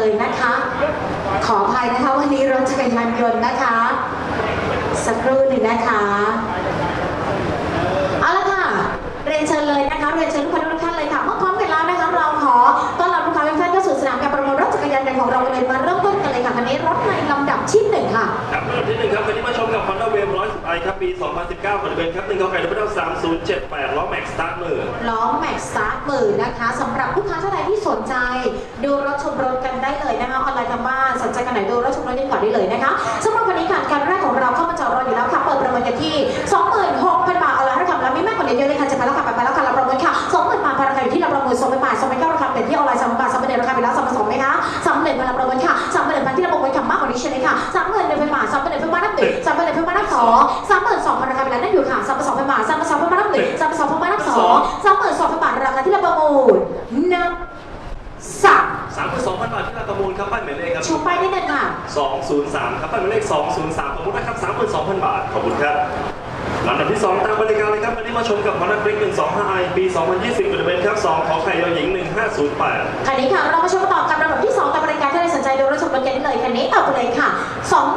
เลยนะคะ ขออภัยนะคะวันนี้รถจักรยานยนต์นะคะ สักครู่หนึ่งนะคะเอาละค่ะเรียนเชิญเลยนะคะเรียนเชิญทุกค้าทุกท่านเลยค่ะเมื่อพร้อมกันแล้วนะคะเราขอต้อนรับลูกค้าทุกท่านเข้าสู่สนามการประมูลรถจักรยานยนต์ของเรากันเลยมาเริ่มต้นกันเลยค่ะคันนี้รถในลำดับ ค่ะครับเริ่มที่หนึ่งครับวันนี้มาชมกับ Honda Wave 110i ครับปี 2019คนเป็นครับหนึ่งกอไก่ดับเบิล3078ล้อแม็กซ์สตาร์ทมือล้อแม็กซ์สตาร์ทมือนะคะสำหรับลูกค้าท่านใดที่สนใจ ดูรถชมรถกันได้เลยนะคะออนไลน์ทางบ้านสนใจกันไหนดูรถชมรถกันก่อนได้เลยนะคะสำหรับวันนี้ค่ะการแรกของเราเข้ามาจอดรออยู่แล้วค่ะเปิดประเมินกันที่ 26,000 บาทเอาละให้ทำแล้วมีมากกว่านี้เยอะเลยค่ะจะไปแล้วค่ะไปแล้วค่ะเราประเมินค่ะ20,000บาทราคาอยู่ที่เราประเมิน2,000บาท2,000ราคาเป็นที่ออนไลน์3,000บาท3,000ราคาไปแล้ว3,000ไหมคะ3,000มาเราประเมินค่ะ มินค่ะมากกว่านี้ใช่ไหมคะ30,000บาท3,000เพิ่มมานับหนึ่ง3,000เพิ่มมานับสอง32,000ราคาไปแล้วนั่นอยู่ค่ะ32,000บาท32,000เพิ่มมานับหนึ่ง32,000เพิ่มมานับสอง32,000บาทราคาที่เราประมูลนับสาม32,000บาทที่เราประมูลครับป้ายหมายเลขครับชูไปได้หนึ่งค่ะ203ครับป้ายหมายเลข203ขอบคุณนะครับ32,000บาทขอบคุณครับลำดับที่2ตามบริการเลยครับวันนี้มาชมกับ Honda Click 125i ปี 2020เป็นเบนครับ2ขอไข่ยอหญิง 1508คันนี้ค่ะเรามาชมกันต่อกับระดับที่2กับบริการที่ได้สนใจดูรถชมรถกันได้เลยคันนี้เอาไปเลยค่ะ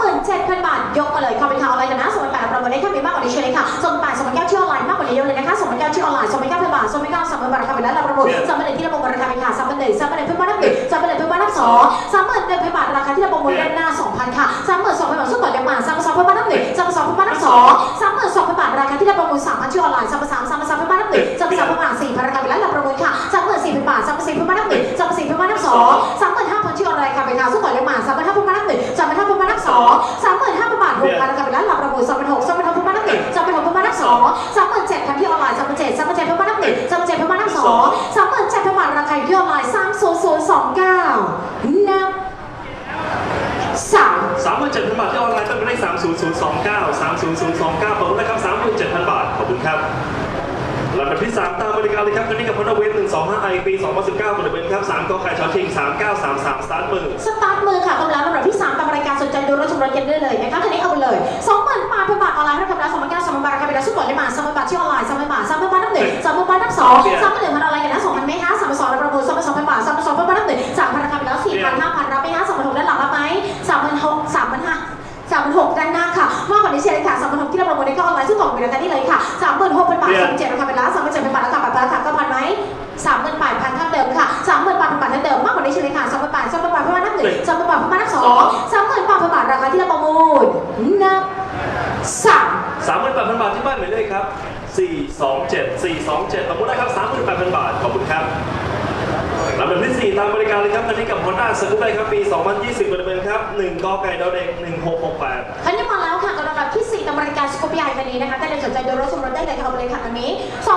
27,000 บาท ยกมาเลยเข้าไปทางออนไลน์กันนะสมัยแปดเราวันนี้ค่ะมีมากกว่านี้เช่เลยค่ะสมัยแปดสมัยเก้าที่ออนไลน์มากกว่านี้เยอะเลยนะคะสมัยเก้าที่ออนไลน์สมัยเก้าพันบาทสมัยเก้าสามพันบาทราคาไปแล้วเราประมูลสมัยหนึ่งที่เราประมูลราคาไปค่ะสมัยหนึ่งสมัยหนึ่งเพิ่มมานับหนึ่งสมัยหนึ่งเพิ่มมานับสองสามหมื่นหนึ่งพันบาทราคาที่เราประมูลด้านหน้า2,000ค่ะสามหมื่นสองพันบาทสู้ต่อยังมาสามหมื่นสองพันบาทนับหนึ่งสามหมื่นสองพันบาทนับสองสามหมื่นสองพันบาทราคาที่เราประมูล3,000ที่ออนไลน์สามหมื่นสามสามหมื่นสามพันบาทนับหนึ่งสามหมื่นสามพันบาทสี่พันราคาไปแล้วเราประมูลค่ะสามหมื่นสี่พันบาทสามหมื่นสี่พันบาทนับหนึ่งสามหมื่นสี่พันบาทนับสองสามหมื่นห้าพัน ออนไลน์ค่ะไปค่ะสู้ต่อยังมาสามหมื่นห้าพันบาทหนึ่งสามหมื่นห้าพันบาทสองสามหมื่นห้าพันบาทหกพันราคาไปแล้วเราประมูลสามหมื่นหกสามหมื่นหกพันบาทหนึ่งสามหมื่นหกพันบาทสองสามหมื่นเจ็ดพันที่ออนไลน์สามหมื่นเจ็ดสามหมื่นเจ็ดพันบาทหนึ่งสามหมื่นเจ็ดพันบาทสองสามหมื่นเจ็ดพันบาทราคาที่ออนไลน์สามศูนย์ศูนย์สองเก้านับสาม37,000บาทที่ออนไลน์เป็นหมายเลข30029 30029ขอบคุณนะครับ37,000บาทขอบคุณครับ ลำดับที่ 3 ตามบริการเลยครับวันนี้กับ Honda Wave 125i ปี 2019เป็นเบนครับ3กอไก่ชอชิง 3933 สตาร์ทมือ สตาร์ทมือค่ะกำลังลำดับที่ 3 ตามรายการสนใจดูรถชมรถกันได้เลยนะคะคันนี้เอาไปเลย20,000บาทพันบาทออนไลน์ราคาแล้ว2,900 2,000บาทราคาไปแล้วสุดก่อนเลยมา3,000บาทที่ออนไลน์3,000บาท3,000บาทนับหนึ่ง3,000บาทนับสอง3,000พันออนไลน์กันนะ2,000ไหมคะ3,200เราประมูล2,200บาท3,200บาทนับหนึ่ง3,000ราคาไปแล้ว4,000 5,000รับไหมคะ3,600ด้านหลังรับไหม3,600 3,500สามพันหกด้านหน้าค่ะ มากกว่านี้เชียร์เลยค่ะสามพันหกที่เราประมูลได้ก็ออนไลน์ซึ่งของบริการได้เลยค่ะสามหมื่นหกพันบาทสามหมื่นเจ็ดราคาเป็นล้านสามหมื่นเจ็ดพันบาทราคาแบบราคาก็พันไหมสามหมื่นแปดพันเท่าเดิมค่ะสามหมื่นบาทพันบาทเท่าเดิมมากกว่านี้เชียร์เลยค่ะสามหมื่นบาทสามหมื่นบาทพันบาทนับหนึ่งสามหมื่นบาทพันบาทนับสองสามหมื่นบาทพันบาทราคาที่เราประมูลนับสาม38,000บาทที่บ้านหมายเลขครับ427 427ขอบคุณนะครับ38,000บาทขอบคุณครับลำดับที่ 4 ตามบริการเลยครับคันนี้กับ Honda s c o o p ครับปี 2020เป็นเบนครับ1กอไก่ดาวเด็ก1668คันนี้มาแล้วค่ะกับ รายการสกูปใหญ่คันนี้นะคะถ้าใครสนใจดูรถชมรถได้เลยค่ะเอาไปเลยค่ะคันนี้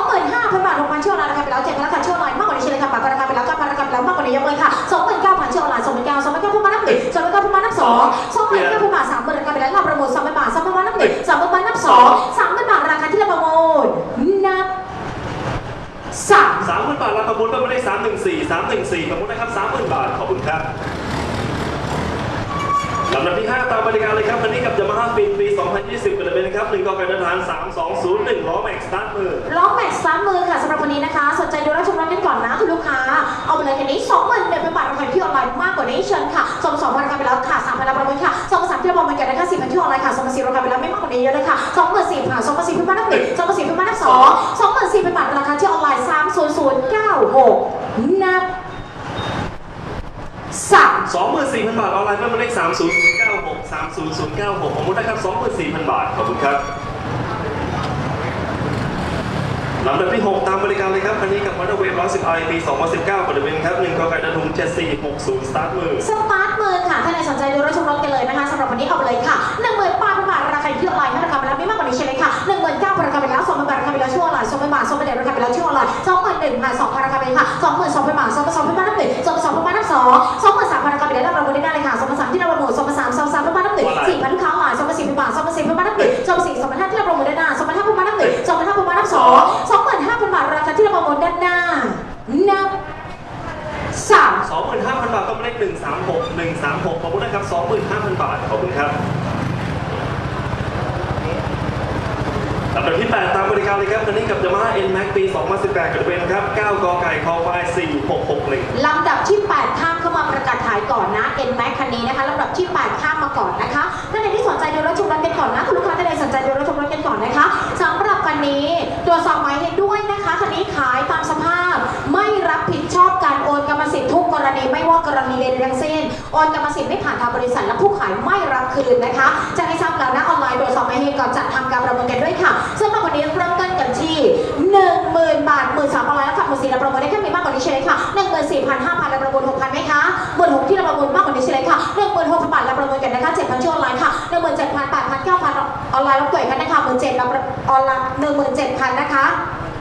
25,000บาท6,000เที่ยวออนไลน์ราคาไปแล้ว7,000ราคาเที่ยวออนไลน์มากกว่านี้เชียร์เลยค่ะปรับราคาไปแล้ว9,000ราคาไปแล้วมากกว่านี้ยกเลยค่ะ29,000เที่ยวออนไลน์29,000 29,000พันบานับหนึ่ง29,000พันบานับสอง29,000บาท30,000ราคาไปแล้วเราประมูล3,000บาท3,000บานับหนึ่ง3,000บานับสอง3,000บาทราคาที่เราประมูลนับสาม30,000บาทเรับประมูลเป็นหมายเลข314 314ขอบคุณนะครับ30,000บาทขอบคุณครับ ลำดับที่ 5 ตามบริการเลยครับคันนี้กับ Yamaha Fin ปี 2020เป็นเบนครับ1กอไก่เดินทาง 3201 ล้อแม็กซ์สตาร์ทมือ ล้อแม็กซ์ซ้ำมือค่ะสำหรับวันนี้นะคะ สนใจดูรับชมรถกันก่อนนะคุณลูกค้า เอาไปเลยคันนี้2 0 0 0 0เป็นบาทราคาที่ออนไลน์มากกว่านี้เชิญค่ะ2 2 0 0ราคาไปแล้วค่ะ3,000ราคาประมูลค่ะ2 3ที่เราบอกมันกันนะคะ4,000ที่ออนไลน์ค่ะ2 4ราคาไปแล้วไม่มากกว่านี้เยอะเลยค่ะ24,000ค่ะ24,000เป็นบาทนับหนึ่ง24,000เป็นบาทนับสอง24,000เป็นบาทราคาที่ออนไลน์30096นับ สาม24,000 บาท ออนไลน์เพื่อมายเลข3096 30096ขอบคุณนะครับ 24,000 บาท ขอบคุณครับ ลำดับที่ 6 ตามบริการเลยครับคันนี้กับ Honda Wave 110i ปี 2019เป็นเบนครับ1กไก่เดินทุง7460 สตาร์ทมือ สตาร์ทมือค่ะ ถ้าใครสนใจดูรถชมรถกันเลยนะคะสำหรับวันนี้เอาไปเลยค่ะ 10,000บาทราคาที่ออนไลน์ราคาไปแล้วไม่มากกว่านี้ใช่ไหมคะ19,000ราคาไปแล้ว2,000บาทราคาไปแล้วช่วงออนไลน์2,000บาท2,000ราคาไปแล้วช่วงออนไลน์21,000ค่ะ2,000ราคาไปค่ะ22,000บาท22,000บาทนับหนึ่ง22,000บาทนับสอง23,000ราคาไปแล้วเราประมูลได้เลยค่ะ23,000ที่เราประมูล23,000 23,000บาทนับหนึ่ง4,000ลูกค้าออนไลน์24,000บาท24,000บาทนับหนึ่ง24,000 2,500ที่เราป 25,000 บาทราคาที่เราประมูลด้านหน้า นับสาม 25,000 บาทก็เป็นเลข136 136 ขอบคุณนะครับ 25,000 บาท ขอบคุณครับ ลำดับที่ 8 ตามบริการเลยครับคันนี้กับ Yamaha NMAX ปี 2018กับทะเบียนครับ 9 กไก่คอควาย4661 ลำดับที่ 8 ข้ามเข้ามาประกาศขายก่อนนะ N Max คันนี้นะคะลำดับที่ 8 ข้ามมาก่อนนะคะท่านใดที่สนใจดูรถชมรถกันก่อนนะคุณลูกค้าท่านใดสนใจดูรถชมรถกันก่อนนะคะสำหรับคันนี้ตรวจสอบหมายเลขด้วยนะคะคันนี้ขายตามสภาพ ไม่รับผิดชอบการโอนกรรมสิทธิ์ทุก กรณีไม่ว่ากรณีใดทั้งสิ้นโอนกรรมสิทธิ์ไม่ผ่านทางบริษัทและผู้ขายไม่รับคืนนะคะ จะให้ทราบแล้วนะออนไลน์ตรวจสอบหมายเลขก่อนจัดทำการประเมินกันด้วยค่ะซึ่งในวันนี้เริ่มต้นกันที่10,000 บาท 13,000แล้วค่ะหมื่นสี่เราประเมินได้แค่มีมากกว่านี้ใช่ไหมคะ14,000 5,000เราประเมิน6,000ไหมคะหมื่นหกที่เราประเมินมากกว่านี้ใช่ไหมคะ16,000บาทเราประเมินกันนะคะ7,000ช่วงออนไลน์ค่ะ17,000 8,000 9,000ออนไลน์เราเกิดกันนะคะ17,000เราออนไลน์17,000นะคะ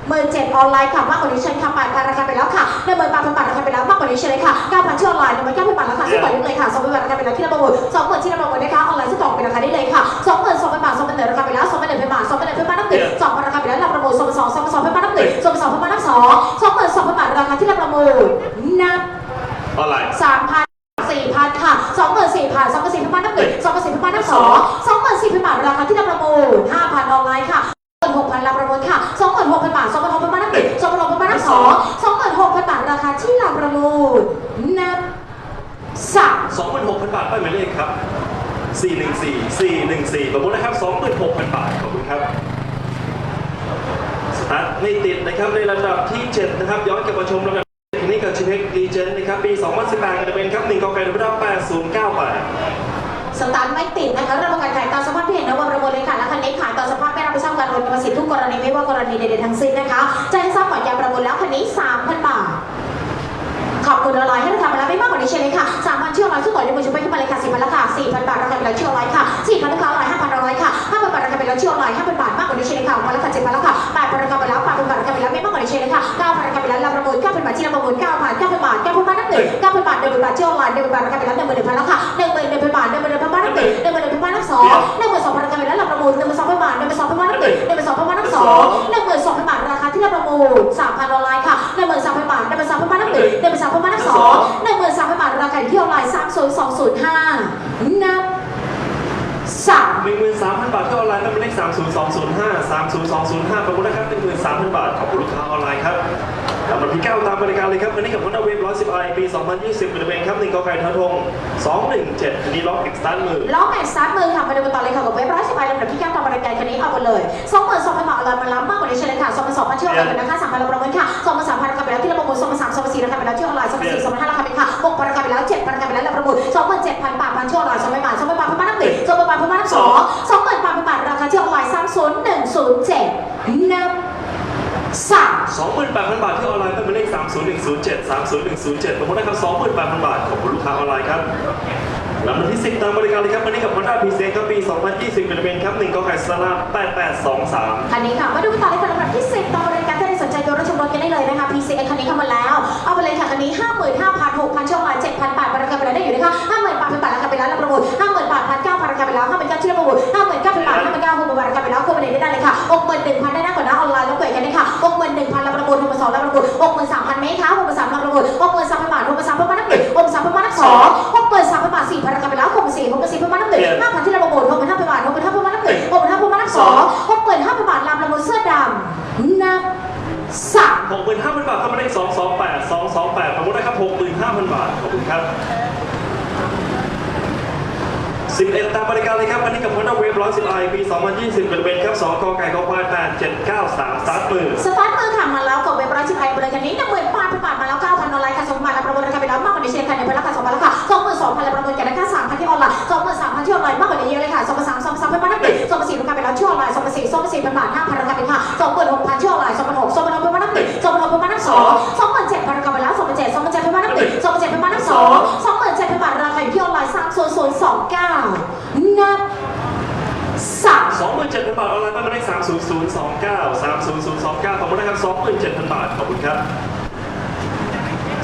หมื่นเจ็ดออนไลน์ค่ะมากกว่านี้เช่นค่ะแปดพันราคาไปแล้วค่ะหนึ่งหมื่นแปดพันบาทราคาไปแล้วมากกว่านี้เช่นเลยค่ะเก้าพันชื่อออนไลน์หนึ่งหมื่นเก้าพันบาทราคาชื่อก่อนได้เลยค่ะสองหมื่นบาทราคาไปแล้วที่เราประมูลสองหมื่นที่เราประมูลนะคะออนไลน์ชื่อต่อเป็นราคาได้เลยค่ะสองหมื่นสองพันบาทสองพันหนึ่งราคาไปแล้วสองพันหนึ่งพันบาทสองพันหนึ่งพันบาทนับหนึ่งสองพันราคาไปแล้วเราประมูลสองพันสองสองพันสองพันบาทนับหนึ่งสองพันสองพันบาทนับสองสองหมื่นสองพันบาทราคาที่เราประมูลนับออนไลน์สามพันสี่พันค่ะสองหมื่นสี่พันสองหมื่นสี่พันบาทนับหนึ่งสองหมื่นสี่พันบาทนับสองสองหมื่นสี่พันบาทราคาที่เราประมูลห้าพันออนไลน์ค่ะ ทราคาที่เราประมูลนับสาม26,000 บาทป้ายหมายเลขครับ 414 414ประมูลนะครับ 26,000 บาท ขอบคุณครับ สตาร์ทไม่ติดนะครับในลำดับที่ 7 นะครับ ย้อนกลับมาชมลำดับทีนี้กับชิเพ็กดีเจนนะครับ ปี 2018กันเป็นครับ1กไก่ดับเบิล8098สตาร์ทไม่ติดนะคะระบบการขายตามสภาพที่เห็นนะว่าประมูลเลยค่ะและคันนี้ขายตามสภาพไม่รับผิดชอบการโอนกรรมสิทธิ์ทุกกรณีไม่ว่ากรณีใดๆทั้งสิ้นนะคะจะให้ทราบก่อนยาประมูลแล้วคันนี้ 3,000 บาท ขอบคุณออนไลน์ให้เราทำมาแล้วไม่มากกว่านี้ใช่ไหมค่ะสามพันเชื่อออนไลน์ซึ่งต่อยังมือชุบไปขึ้นมาเลยค่ะสี่พันราคาสี่พันบาทราคาเป็นแล้วเชื่อออนไลน์ค่ะสี่พันราคาออนไลน์ห้าพันออนไลน์ค่ะห้าพันบาทราคาเป็นแล้วเชื่อออนไลน์ห้าพันบาทมากกว่านี้ใช่ไหมค่ะพันราคาเจ็ดพันราคาแปดพันราคาไปแล้วแปดพันบาทราคาไปแล้วไม่มากกว่านี้ใช่ไหมค่ะเก้าพันราคาไปแล้วเราประมูลเก้าพันบาทที่เราประมูลเก้าพันเก้าพันบาทเก้าพันบาทนับหนึ่งเก้าพันบาทหนึ่งหมื่นบาทเชื่อออนไลน์หนึ่งหมื่นบาทราคาไปแล้วหนึ่งหมื่นหนึ่งพันราคาหนึ่งหมื่นหนึ่งพันบาทหนึ่งหมื่นหนึ่งพันบาทนับหนึ่งหนึ่งหมื่นหนึ่งพันบาทนับสองหนึ่งหมื่นสองพันราคาไปแล้วเราประมูลหนึ่งหมื่นสองพันบาทหนึ่งหมื่นสองพันบาทนับหนึ่งหนึ่งหมื่นสองพันบาทนับสองหนึ่งหมื่นสองพันบาทราคาที่เราประมูลสามพันออนไล 05 นับ หนึ่งหมื่นสามพันบาทที่ออนไลน์นับเป็นเลข30205 30205งศูมูนแล้าขอบคุณนะครับหนึ่งหมื่นสามพันบาทขอบคุณลูกค้าออนไลน์ครับลำดับที่เก้าตามบริการเลยครับคันนี้กับ Honda Wave 110 i ปี 2020บริเวณครับหนึ่งกอไก่ทอทง217คันนี้ล็อกเอ็กตันมือ 3ล้อแม็กซ์ซัดมือค่ะมาดูกันต่อเลยค่ะกับเว็บร้อยสิลำดับที่เก้าตามบริการคันนี้เอาไปเลยสองหมื่นสองพันบาทเอนเลยมาล้ำมากกว่านี้เช่นเลยค่ะสองพัสองพันเที่ยวออนไน์นะคะสามพันเราประเมินค่ะสองพัามพัราคาไปแล้วที่ระบบสองนสามสองพันสี่ราคาไปแล้วเที่ยออนไลน์สองพันอราคา ราคาไปแล้วเจ็ดพันราคาไปแล้วเราประมูลสองหมื่นเจ็ดพันบาทพันชื่อออนไลน์สองพันบาทสองพันบาทพันบาทนับหนึ่งสองพันบาทพันบาทนับสองสองหมื่นบาทพันบาทราคาเชื่ออนไลน์สามศูนย์หนึ่งศูนย์เจ็ดนับสาม28,000บาทที่ออนไลน์นั่นเป็นเลข30107 30107ประมูลนะครับ28,000บาทขอบคุณลูกค้าออนไลน์ครับลำดับที่ 10 ตามบริการเลยครับวันนี้กับ Honda p c ครับปี 2020บริเวณครับ1กไก่สลา8823คันนี้ค่ะ มาดูกันต่อเลยค่ะลำดับที่สิบตามรายการ เลยนะคะ PCX คันนี้เข้ามาแล้ว เอาไปเลยค่ะคันนี้ห้าหมื่นห้าพันหกพันช่องลายเจ็ดพันบาทราคาไปแล้วได้อยู่นะคะห้าหมื่นบาทเป็นบาทราคาไปแล้วเราประมูลห้าหมื่นบาทพันเก้าพันราคาไปแล้วห้าหมื่นเก้าชื่อประมูลห้าหมื่นเก้าพันบาทห้าหมื่นเก้าหกหมื่นบาทราคาไปแล้วควบคุมได้เลยค่ะหกหมื่นหนึ่งพันได้นะก่อนนะออนไลน์แล้ว 65,000 บาทเข้ามาเลข228 228ประมูลนะครับ 65,000 บาท ขอบคุณครับ 11 ตามบริการเลยครับวันนี้กับ Honda Wave 110i ปี 2020บริเวณครับ 2กไก่กควาย8793สตาร์ทมือสตาร์ทมือค่ะมาแล้วกับเว็บร้อยสิบไอบริการนี้หนึ่งหมื่นบาทพันบาทมาแล้วเก้าพันออนไลน์ค่ะสองพันประมูลราคาไปแล้วมากกว่านี้เช่นกันในพันราคาสองพันราคาสองหมื่นสองพันแล้วประมูลกันนะคะสามพันที่ออนไลน์สองหมื่นสามพันที่ออนไลน์มากกว่านี้เยอะเลยค่ะสองพันสามสองพันสามพันบาทนับหนึ่งสองพันสี่ราคาไปแล้วที่ออนไลน์สองพันสี่สองพันสี่พันบาทห้าพันราคาเป็นค่ะสองหมื่นหกพันที่ออนไลน์สองพันหกสองพัน สองสองหมื่นเจ็ดพันราคาไปแล้วสองพันเจ็ดสองพันเจ็ดพันบาทนับหนึ่งสองพันเจ็ดพันบาทนับสองสองหมื่นเจ็ดพันบาทราคาอยู่ที่ออนไลน์สามศูนย์ศูนย์สองเก้านับสาม27,000บาทออนไลน์บ้านเลข30029 30029ขอบคุณนะครับ27,000บาทขอบคุณครับ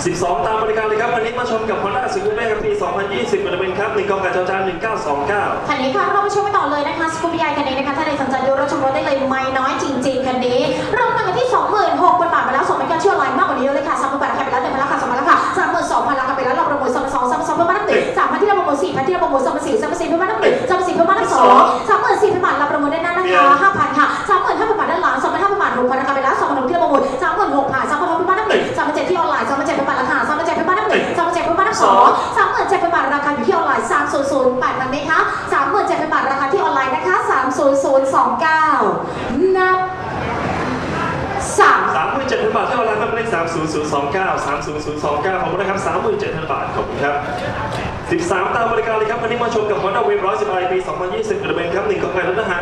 12 ตามบริการเลยครับวันนี้มาชมกับ Honda c i v i c ครับปี 2020บริเวณครับ1กไก่จอจาน1929คันนี้ค่ะเราไปชมกันต่อเลยนะคะสกูปปี้ไอคันนี้นะคะถ้าใครสนใจดูรถชมรถได้เลยไม่น้อยจริง ๆ คันนี้เริ่มต้นกันที่ 26,000บาท ชื่ออะไรมากกว่านี้เยอะเลยค่ะสามพันบาทค่ะไปแล้วแต่มไปแล้วค่ะสองพันแล้วค่ะสามหมื่นสองพันแล้วค่ะไปแล้วเราประมูลสาองพันสองสามพันสองเพิ่มมาตั้งติสามพันที่เราประมูลสี่พันที่เราประมูลสาองพันสี่สามพันสี่เพิ่มมาตั้งติสามพันสี่เพิ่มมาตั้งสองสามหมื่นสี่พันบาทเราประมูลได้นั่น 30029 30029 ขอบคุณนะครับ37,000 บาท ขอบคุณครับ 13 ตามบริการเลยครับ วันนี้มาชมกับ Honda Wave 110 i ปี 2020 กระเบนครับ1กองไก่รถทหาร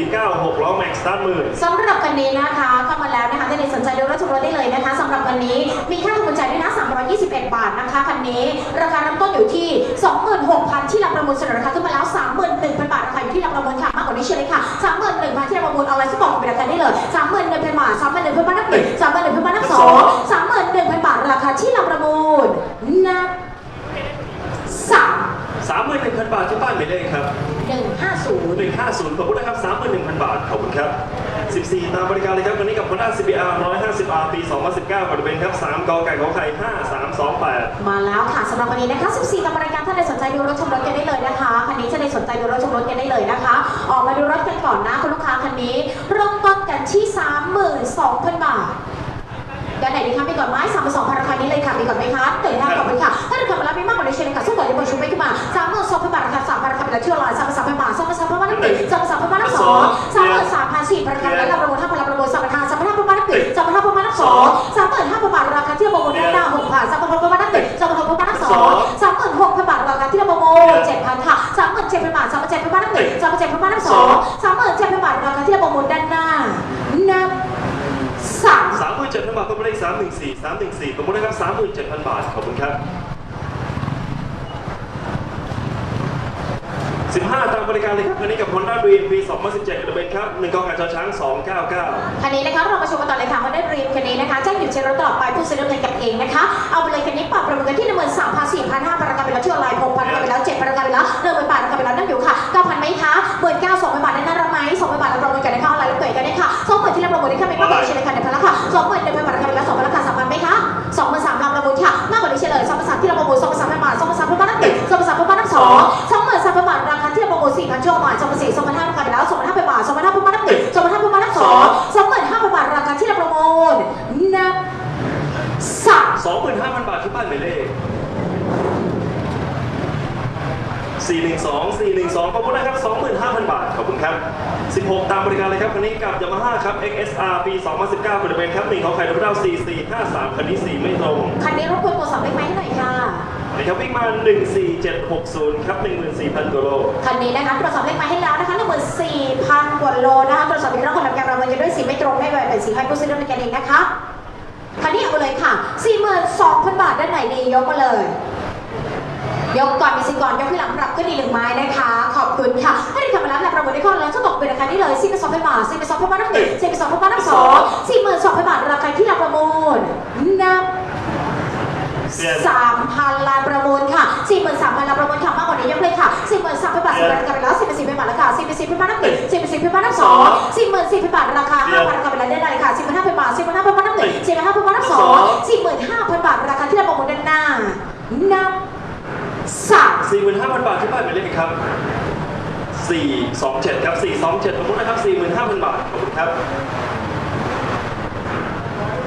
949 6ล้อแม็กซ์ตั้งทมือสำหรับวันนี้นะคะเข้ามาแล้วนะคะท่านใดสนใจดูรถชมรถได้เลยนะคะสำหรับวันนี้มีค่าทำกุญแจด้วยนะ 321 บาทนะคะคันนี้ ราคาเริ่มต้นอยู่ที่ 26,000 ที่เราประมูลเสนอราคาขึ้นมาแล้ว 31,000 บาทราคาอยู่ที่เราประมูลค่ะมากกว่านี้เฉยเลยค่ะ 31,000ที่เราประมูลเอาไว้สปอร์ตเป็นราคาได้เลย 31,000บาท31,000บาทนับหนึ่ง 31,000บาทนับสอง31,000บาทราคาที่รับประมูลนับสามสามหมื่นหนึ่งพันบาทที่ป้ายหมายเลขครับหนึ่งห้าศูนย์หนึ่งห้าศูนย์ขอบคุณนะครับสามหมื่นหนึ่งพันบาทขอบคุณครับสิบสี่ตามบริการเลยครับวันนี้กับ Honda CBR 150R ปี 2019กระเบนครับสามกอไก่ขอไข่5328 มาแล้วค่ะสำหรับวันนี้นะคะ 14ตามรายการท่านใดสนใจดูรถชมรถกันได้เลยนะคะ คันนี้จะได้สนใจดูรถชมรถกันได้เลยนะคะ ออกมาดูรถกันก่อนนะคุณลูกค้าคันนี้ เริ่มต้นกันที่ 32,000 บาท ด้านไหนดีคะมีก่อนไหมสามสองพันราคานี้เลยค่ะมีก่อนไหมคะเติมหน้าก่อนเลยค่ะถ้าเรากลับมาแล้วมีมากกว่าในเชนกันสู้ก่อนจะบนชุดไม่ขึ้นมาสามหมื่นสองพันบาทราคาสามพันราคาเป็นเชื่อลอยสามพันสามพันบาทสองพันสามพันบาทนับหนึ่งสองพันสามพันบาทนับสองสามหมื่นสามพันสี่พันราคาแล้วเราประมูลห้าพันเราประมูลสามพันห้าสามพันห้าพันบาทนับหนึ่งสามพันห้าพันบาทนับสองสามหมื่นห้าพันบาทราคาที่เราประมูลได้หน้าหกพันสามพันหกพันบาทนับหนึ่งสามพันหกพันบาทนับสองสามหมื่นหกพันบาทราคาที่เราประมูลเจ็ดพันค่ะสามหมื่นเจ็ดพันบาทสามหมื่นเจ็ดพันบาทนับหนึ่งสามหมื่นเจ็ดพันบาทนับสองสามหมื่นเจ็ดพันบาทราคาที่เราประมูลด้านหน้านับสาม สามหมื่น เจ็ดพันบาทก็ไม่ได้สามหนึ่งสี่สามหนึ่งสี่ขอบคุณนะครับสามหมื่นเจ็ดพันบาท ขอบคุณครับสิบห้าตามบริการเลยครับวันนี้กับ Honda Dream ปี 2017กระเบนครับหนึ่งกองไก่ชอช้าง 299 คันนี้นะคะเรามาชมกันต่อเลยค่ะ Honda Dream คันนี้นะคะแจ้งอยู่ใช้รถตลอดไปผู้ซื้อดำเนินกันเองนะคะ เอาไปเลยคันนี้ปรับประมูลกันที่หนึ่งหมื่นสามพันสี่พันห้าพันราคาไปแล้วที่ออนไลน์หกพันราคาไปแล้วเจ็ดพันราคาไปแล้วหนึ่มื่นบาท ช่วงบ่ายสองพันสี่สองพันห้าราคาไปแล้วสองพันห้าพันบาทสองพันห้าพันบาทนับหนึ่งสองพันห้าพันบาทนับสองสองหมื่นห้าพันบาทราคาที่เราประมูลนับสาม25,000บาทที่ป้ายหมายเลข412 412ขอบคุณนะครับ 25,000 บาท ขอบคุณครับ 16 ตามบริการเลยครับ คันนี้กับ Yamaha ครับ XSR ปี 2019บริเวณครับ1ของไข่ดาวดาว4453 คันนี้สีไม่ตรง คันนี้รบกวนตรวจสอบเลขไม้ให้หน่อยค่ะ นะครับวิ่งมา 14760 ครับ 14,000กิโล คันนี้นะคะตรวจสอบเลขไม้ให้แล้วนะคะ14,000กว่าโลนะคะตรวจสอบอีกรอบคนทำการประเมินกันด้วยสีไม่ตรงไม่ไวเป็นสีให้ผู้ซื้อดำเนินการเองนะคะคันนี้เอาเลยค่ะ 42,000 บาทด้านไหนดียกมาเลย ยกก่อนมีสิก่อนยกที่หลังปรับขึ้นอีกหนึ่งไม้นะคะ ขอบคุณค่ะถ้าได้ทำมาแล้วแหละประเมินได้ข้อแล้วจะตกเป็นราคานี้เลยสี่เป็นสองพันบาทสี่เป็นสองพันบาทนับหนึ่งสี่เป็นสองพันบาทนับสองสี่หมื่นสองพันบาทราคาที่เราประมูลนับ สามพันล้านประมูลค่ะสี่หมื่นสามพันล้านประมูลค่ะมากกว่านี้ยกเลยค่ะสี่หมื่นสามพันบาทสิบพันกันไปแล้วสี่เป็นสี่พันบาทราคาสี่เป็นสี่พันบาทนับหนึ่งสี่เป็นสี่พันบาทนับสองสี่หมื่นสี่พันบาทราคาห้าพันกันไปแล้วได้เลยค่ะสี่หมื่นห้าพันบาทสี่หมื่นห้าพันบาทนับหนึ่งสี่หมื่นห้าพันบาทนับสองสี่หมื่นห้าพันบาทราคาที่เราประมูลด้านหน้านับสาม45,000บาทที่ป้ายหมายเลขครับ427 ครับ 427ขอบคุณนะครับ 45,000 บาท ขอบคุณครับ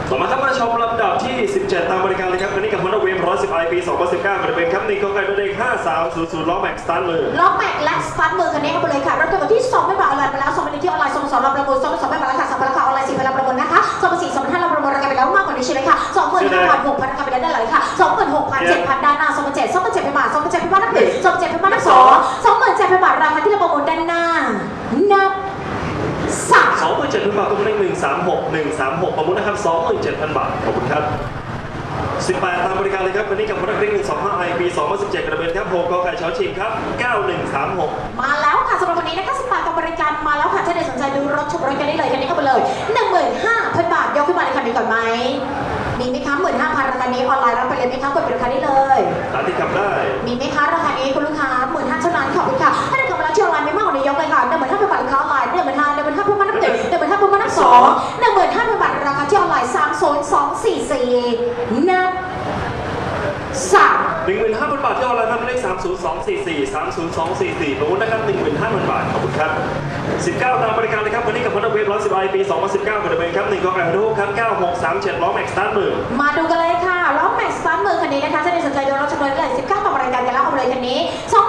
ต่อมาครับมาชมลำดับที่ 17 ตามบริการเลยครับวันนี้กับ Honda Wave 110 i ปี 2019บริเวณครับ1กองไก่เบอร์เด็ก5300ล้อแม็กซ์สตาร์ทมือล็อกแม็กและสตาร์ทมือคันนี้เอาไปเลยค่ะรับตัวที่2ไม่บาทออนไลน์ไปแล้ว2เป็นที่ออนไลน์2 2รับประมูล2 2ไม่บาทราคา3ราคาออนไลน์4พันรับประมูลนะคะ2 4 2 5รับประมูลราคาไปแล้วมากกว่านี้ใช่ไหมค่ะ2 5 0 0 0 6 0 0ราคาไปแล้วได้เลยค่ะ2 6 0 0 0 7,000ด้านหน้า2 7 0 0 2 7 0 0บาท2 7 0 0บาทนับหนึ่ง2 7 0 0บาทนับสอง2 7 0 0 บาทราคาที่เราประมูลด้านหน้านับสาม 27,000 บาทก็เป็น136 136 ประมูลนะครับ 27,000 บาท ขอบคุณครับ 18 ตามบริการเลยครับวันนี้กับ Honda Click 125 i ปี2017 กระเบนครับ6กอไก่ชอชิงครับ 9136 มาแล้วค่ะสำหรับวันนี้นะคะสปากับบริการมาแล้วค่ะถ้าใครสนใจดูรถชมรถกันได้เลยกันนี้เอาไปเลย 15,000 บาท ยกขึ้นมาในคันนี้ก่อนไหมมีไหมคะ15,000ราคานี้ออนไลน์รับไปเลยไหมคะกดเป็นราคานี้เลยตามที่ทำได้ มีไหมคะราคานี้คุณลูกค้าหมื่นห้าเท่านั้นขอบคุณค่ะถ้าได้กลับมาแล้วเที่ยวออนไลน์ไม่มากกว่านี้ยกเลยค่ะหนึ่งหมื่นห้าพันบาทราคาออนไลน์หนึ่งหมื่นห้าหนึ่งหมื่นห้า สองหนึ่งหมื่นห้าพันบาทราคาที่ออนไลน์สามศูนย์สองสี่สี่นับสาม15,000บาทที่ออนไลน์ครับหมายเลข30244 30244ประมูลนะครับ15,000บาทขอบคุณครับ19ตามบริการเลยครับวันนี้กับพนักเวฟ110 i ปี2019กระเบนครับ1กองไก่ทุกครับ9637ล้อแม็กซ์สตาร์ทมือมาดูกันเลยค่ะล้อแม็กซ์สตาร์ทมือคันนี้นะคะจะได้สนใจโดยรถจำนวนเลย19ต่อรายการกันแล้วเอาไปเลยคันนี้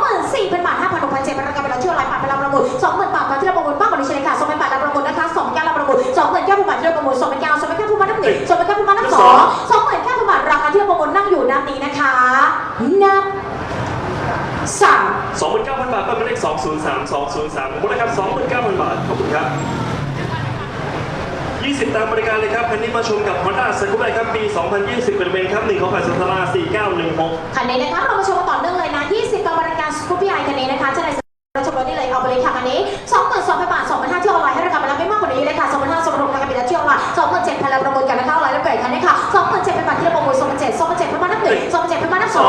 24,000บาท5,000 6,000 7,000ราคาเป็นเราเชื่อรายผ่านไปรับประมูล20,000บาทมาที่เราประมูลมากกว่านี้ใช่ไหมค่ะ2,000บาทรับประมูลนะคะ2แก้วรับประมูล 29,000บาทที่เราประมูล2,000แก้ว2,000แก้วผู้มานับหนึ่ง2,000แก้วผู้มานับสอง29,000บาทราคาที่เราประมูลนั่งอยู่นับนี้นะคะ นับสาม29,000บาทเป็นหมายเลข203 203ประมูลนะครับ29,000บาทขอบคุณครับ20 ตามบริการเลยครับ คันนี้มาชมกับ Honda s c o o p e ครับ ปี 2020กระเบนครับ1ของไข่สุนทรา4916 คันนี้นะคะ เรามาชมกันต่อเนื่องเลยนะ 20ต่อบริการสกูปปี้ไอคันนี้นะคะจะได้ นะคะออนไลน์แล้วเกิดคันนี้ค่ะ27,000บาทที่เราประมูล27,000 27,000เป็นบ้านนับหนึ่ง27,000เป็นบ้านนับสอง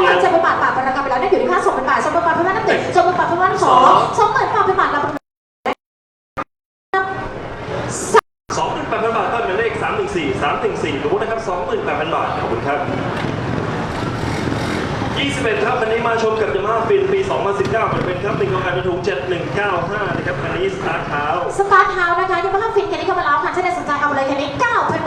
27,000บาทบาทราคาไปแล้วได้อยู่ที่ค่า2,000บาท2,000บาทเป็นบ้านนับหนึ่ง2,000บาทเป็นบ้านนับสอง20,000บาทเป็นบาทเราประมูล28,000บาทต้นหมายเลข314 314ประมูลนะครับ28,000บาทขอบคุณครับ21ครับคันนี้มาชมกับยามาฮ่าฟินปี 2019มันเป็นครับ1ของไข่บรรทุก7195 นะครับคันนี้สตาร์ทเท้าสตาร์ทเท้านะคะยังไม่ต้องฟินคันนี้เข้ามาแล้วค่ะถ้าได้สนใจเอาเลยคันนี้9,000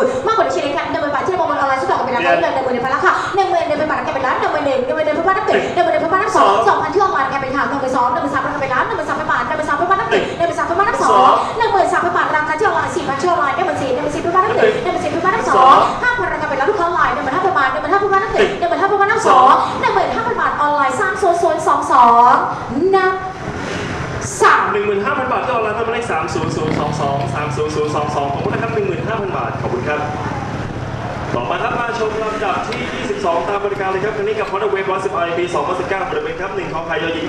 คาเป็นล้านเราประมูลมากกว่านี้เช่นกันหนึ่งหมื่นบาทที่เราประมูลออนไลน์สุดดอกเป็นราคาเงินหนึ่งหมื่นเป็นราคาหนึ่งหมื่นหนึ่งหมื่นบาทราคาเป็นล้านหนึ่งหมื่นหนึ่งหนึ่งหมื่นหนึ่งเป็นบ้านนับหนึ่งหนึ่งหมื่นหนึ่งเป็นบ้านนับสองสองพันที่ออนไลน์ราคาเป็นข่าวหนึ่งหมื่นสองหนึ่งหมื่นสามราคาเป็นล้านหนึ่งหมื่นสามเป็นบาทหนึ่งหมื่นสามเป็นบ้านนับหนึ่งหนึ่งหมื่นสามเป็นบ้านนับสองหนึ่งหมื่นสามเป็นบาทราคาที่ออนไลน์สี่พันที่ออนไลน์หนึ่งหมื่นสี่หนึ่งหมื่นสี่เป็นบ้านนับหนึ่งหนึ่งหมื่นสี่เป็นบ้านนับสองห้าพันราคาเป็นล้านลูกค้าออนไลน์หนึ่งหมื่นห้าพันบาทหนึ่งหมื่นห้าเป็นบ้านนับหนึ่งหนึ่งหมื่นห้าเป็นบ้านนับสองหนึ่งหมื่นห้าพันบาทออนไลน์สามโซนโซนสองสองนับสาม 15,000 บาทที่ออนไลน์ต้นหมายเลข 30022 30022ขอบคุณนะครับ15,000 บาท ขอบคุณครับ ต่อมาครับมาชมลำดับที่ 22 ตามบริการเลยครับคันนี้กับ Honda Wave 110 i ปี2019บริเวณครับ1ของไข่ยอหญิง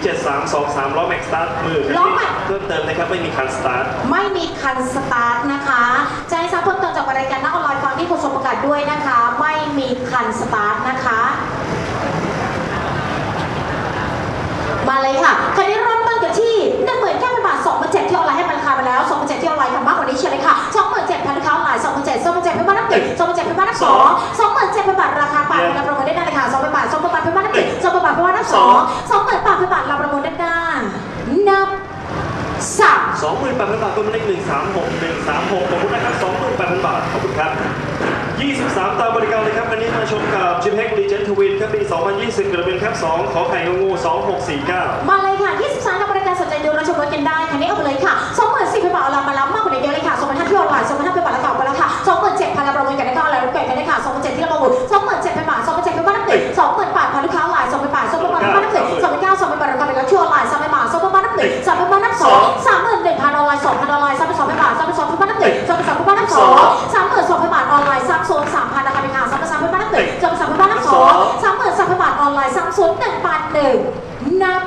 7323ล้อแม็กสตาร์ทมือคันล้อนี้แม็ก เพิ่มเติมนะครับไม่มีคันสตาร์ท ไม่มีคันสตาร์ทนะคะแจ้งทราบเพิ่มเติมจากรายการนักออนไลน์ฟังที่โฆษณประกาศด้วยนะคะ ไม่มีคันสตาร์ทนะคะ มาเลยค่ะ นบ้านนับสอง20,000บาทเป็นบาทเราประมูลได้หน้านับสาม28,000บาทต้นหมายเลข136 136ขอบคุณนะครับ28,000บาทขอบคุณครับ23ตามบริการเลยครับคันนี้มาชมกับ Jeep Hex Legend Twin ครับปี2020กระเบนครับ2ขอไข่งงู2649มาเลยค่ะ23ทำบริการสนใจดูรถชมรถกันได้คันนี้เอาไปเลยค่ะ24,000บาทเรามารับมากกว่านี้เยอะเลยค่ะ2,500ที่ออนไลน์2,500เป็นบาทแล้วต่อไปแล้วค่ะ27,000เราประมูลกันได้ก็ออนไลน์รู้เกิดกันได้ค่ะ27,000ที่เราประมูล27,000บาท27,000 สองสามหมื่นหนึ่งพันออนไลน์สองพันออนไลน์สามพันสองพันบาทสามพันสองพันบาทนับหนึ่งสามพันสองพันบาทนับสองสามหมื่นสองพันบาทออนไลน์ซับโซนสามพันนาคาเป็นหาสามพันสามพันบาทนับหนึ่งสามพันสามพันบาทนับสองสามหมื่นสองพันบาทออนไลน์ซับโซนหนึ่งพันหนึ่งนับ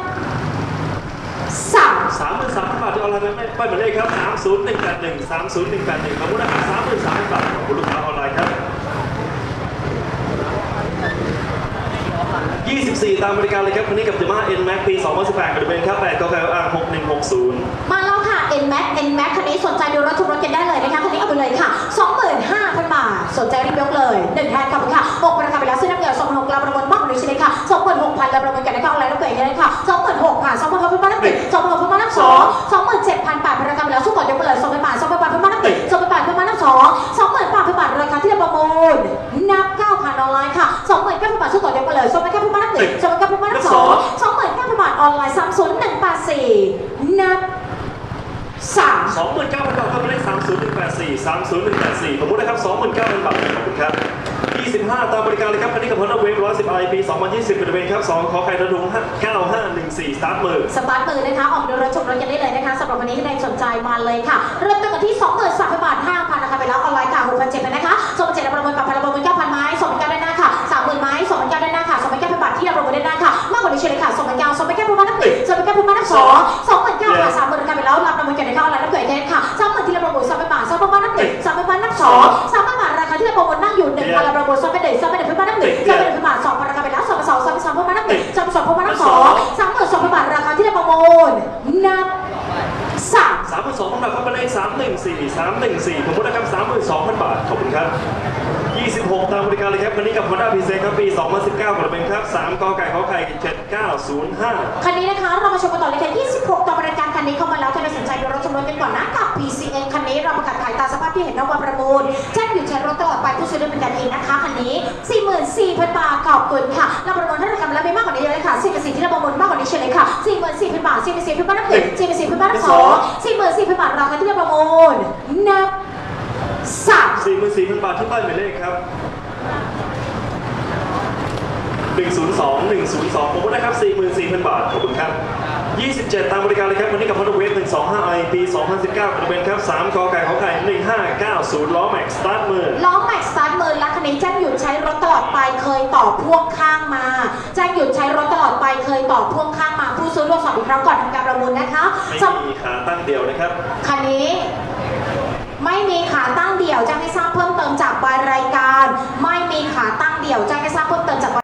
สามสามหมื่นสามพันบาทที่ออนไลน์ไม่ไม่หมายเลขครับสามศูนย์หนึ่งแปดหนึ่งสามศูนย์หนึ่งแปดหนึ่งขอบคุณนะครัสามหมื่นสามพันบาทของลูกค้าออนไลน์ครับ 24 ตามบริการเลยครับคันนี้กับ Yamaha N Max ปี 2018กระเบนครับ8กกอ่าง6160 มาแล้วค่ะ N Max N Max คันนี้สนใจดูรถทุกรถกันได้เลยนะคะคันนี้เอาไปเลยค่ะ 25,000 บาท สนใจรีบยกเลยหนึ่งแทนขอบคุณค่ะ6ราคาไปแล้วซื้อน้ำเงิน26เราประมูลมากกว่านี้ใช่ไหมคะ26,000เราประมูลกันนะคะออนไลน์แล้วเกิดกันเลยค่ะ26,000ค่ะ26,000เป็นบ้านนับหนึ่ง26,000เป็นบ้านนับสอง27,000บาทราคาไปแล้วสู้ก่อนยกไปเลย2,000บาท2,000บาทเป็นบ้านนับหนึ่ง2,000บาทเป็นบ้านนับสอง20,000บาทเป็นบาทราคาที่เราประมูลนับ9,000ออนไลน์ค่ะ29,000บาทสู้ก่อนยกไปเลย 2,900เป็นบ้านนับหนึ่ง2,900เป็นบ้านนับสอง29,000บาทออนไลน์30184นับสาม29,000บาทก็เป็นเลข30184 30184ขอบคุณนะครับ29,000บาทขอบคุณครับ25ตามบริการเลยครับคันนี้กับ Honda Wave 110 i ปี2020กระเบนครับ2ขอไข่ระดุง9514สตาร์ทมือสตาร์ทมือนะคะ ออกเดินรถชมรถกันได้เลยนะคะสำหรับวันนี้ใครสนใจมาเลยค่ะ เริ่มต้นกันที่23,000บาท5,000นะคะไปแล้วออนไลน์ค่ะ6,700นะคะ2,700ประเมินปรับพันประเมิน9,000ไม้ ค่ะมากกว่านี้เฉลี่ยค่ะ2,900 2,900ประมาณนับหนึ่ง2,900ประมาณนับสอง2,900ค่ะ30,000นะคะไปแล้วรับประเมินกันในข้อออนไลน์แล้วเกิดเทสค่ะ30,000ที่เราประเมิน3,000บาท3,000บาทนับหนึ่ง3,000บาทนับสอง3,000บาทราคาที่เราประเมินนั่งอยู่1,000เราประเมิน2,000เด็ก2,000เด็กประมาณนับหนึ่ง2,000บาท2,000ราคาไปแล้ว2,200 2,200ประมาณนับหนึ่ง2,200ประมาณนับสอง32,000บาทราคาที่เราประเมินนับสาม32,000บาทก็เป็นเลข 314 314ผมพูดนะครับ32,000 บาท ขอบคุณครับ 26 ตามบริการเลยครับคันนี้กับ Honda p ีเซครับปี 2019กระเป็นครับ 3กอไก่ขอไข่7905 คันนี้นะคะ เรามาชมกันต่อเลยค่ะ26 ต่อบริการคันนี้เข้ามาแล้วถ้าไม่สนใจดูรถชมรถกันก่อนนะกับ PCA คันนี้เราประกาศขายตามสภาพที่เห็นนอกวันประมูลแจ้งอยู่ใช้รถตลอดไปผู้ซื้อด้เป็นกันเองนะคะคันนี้ 44,000 บาทขอบคุณค่ะเราประมูลให้รายการแล้วไม่มากกว่านี้เลยค่ะ44ที่เราประมูลมากกว่านี้เฉยเลย ค่ะ44,000บาท44,000บาทนับหนึ่ง44,000บาทนับสอง44,000บาทราคาที่เราประมูลนับสาม44,000บาทที่ป้ายหมายเลขครับ102 102ผมพูดนะครับ44,000บาทขอบคุณครับ27ตามบริการเลยครับวันนี้กับ Honda Wave 125i ปี2019กระเป็นครับ3กอไก่ขอไข่1590ล้อแม็กซ์สตาร์ทมือล้อแม็กซ์สตาร์ทมือและคันนี้แจ้งหยุดใช้รถตลอดไปเคยต่อพ่วงข้างมาแจ้งหยุดใช้รถตลอดไปเคยต่อพ่วงข้างมาผู้ ซื้อตรวจสอบอีกครั้งก่อนทำการประมูลนะคะไม่สำมีขาตั้งเดียวนะครับคันนี้ ไม่มีขาตั้งเดี่ยวแจ้งให้ทราบเพิ่มเติมจากใบรายการ ไม่มีขาตั้งเดี่ยวแจ้ง